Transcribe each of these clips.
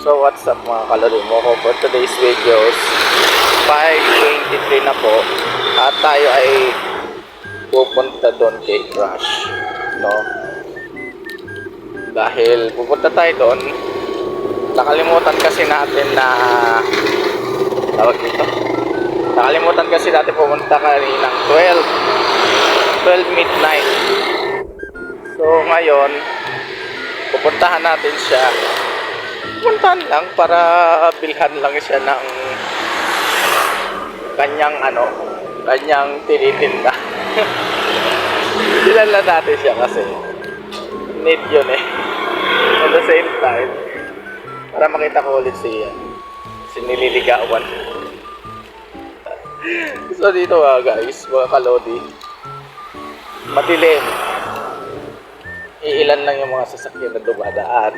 So what's up mga kalaro mo ko for today's videos. 5.23 na po. At tayo ay pupunta doon kay Crush no? Dahil pupunta tayo doon nakalimutan kasi natin na tawag dito. Nakalimutan kasi natin pumunta kaninang 12 12 midnight. So ngayon pupuntahan natin siya puntahan lang para bilhan lang siya ng kanyang ano, kanyang tinitinda. Bilhan lang natin siya kasi need yun eh. At the same time, para makita ko ulit siya. Si nililigawan. so dito nga guys, mga kalodi, madilim. Iilan lang yung mga sasakyan na dumadaan.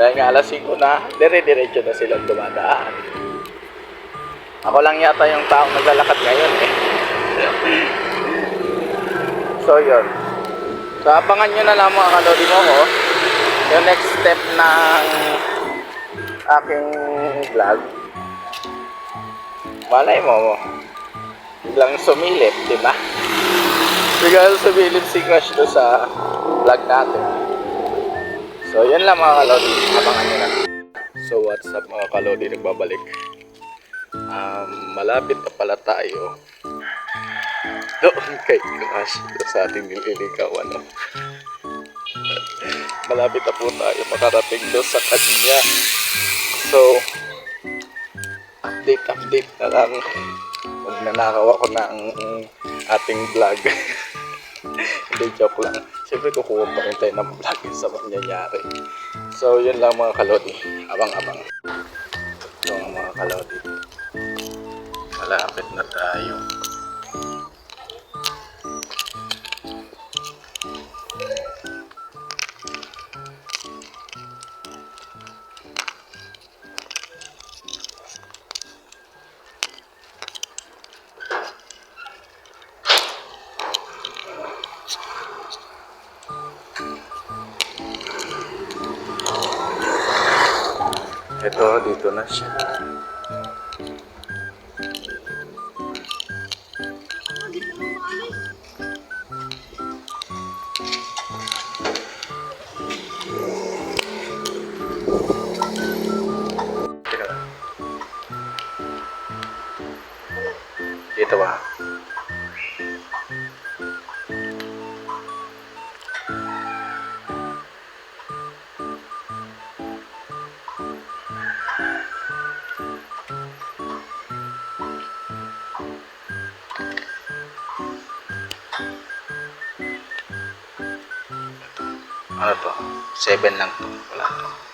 Dahil nga alas 5 na, dire-diretso na silang dumadaan. Ako lang yata yung taong naglalakad ngayon eh. so yun. So abangan nyo na lang mga kalodi mo ko. Yung next step ng aking vlog. Malay mo, biglang sumilip, di ba? Biglang sumilip si Crush do sa vlog natin. So, yun lang mga kalodi. Abangan nyo na. So, what's up mga kalodi? Nagbabalik. Um, malapit na pala tayo. Doon kay. Doon sa ating nililigawan. No? malapit na po tayo makarating doon sa kanya. So, update, update na lang. Huwag nanakaw ako ng ating vlog. Hindi, joke lang. Siyempre, kukuha pa rin tayo ng vlog sa mangyayari. So, yun lang mga kalodi. Abang-abang. So, mga kalodi. Malapit na tayo. Ito, dito na siya. Dito ba? Ano to? 7 lang to. Wala to.